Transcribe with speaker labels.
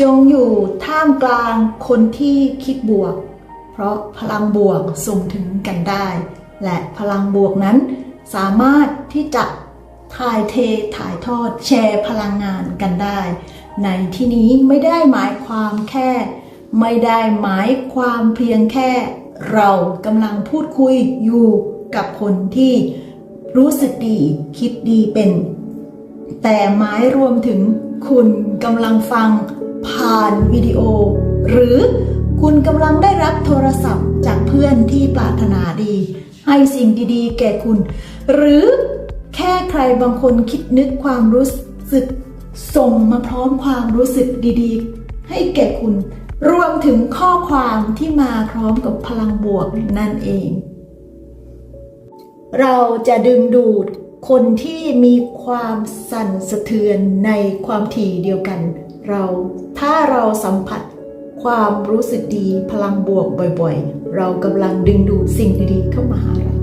Speaker 1: จงอยู่ท่ามกลางคนที่คิดบวก เพราะพลังบวกส่งถึงกันได้ และพลังบวกนั้น สามารถที่จะถ่ายเทถ่ายทอดแชร์พลังงานกันได้ ในที่นี้ไม่ได้หมายความแค่ ไม่ได้หมายความเพียงแค่ เรากำลังพูดคุยอยู่กับคนที่รู้สึกดีคิดดีเป็น แต่หมายรวมถึงคุณกำลังฟัง ผ่านวิดีโอ หรือคุณกำลังได้รับโทรศัพท์จากเพื่อนที่ปรารถนาดี ให้สิ่งดีๆ แก่คุณ หรือแค่ใครบางคนคิดนึกความรู้สึก ส่งมาพร้อมความรู้สึกดีๆ ให้แก่คุณ รวมถึงข้อความที่มาพร้อมกับพลังบวกนั่นเอง เราจะดึงดูดคนที่มีความสั่นสะเทือนในความถี่เดียวกัน เราถ้าเราสัมผัสความรู้สึกดีพลังบวกบ่อยๆ เรากำลังดึงดูดสิ่งดีๆเข้ามาหาเรา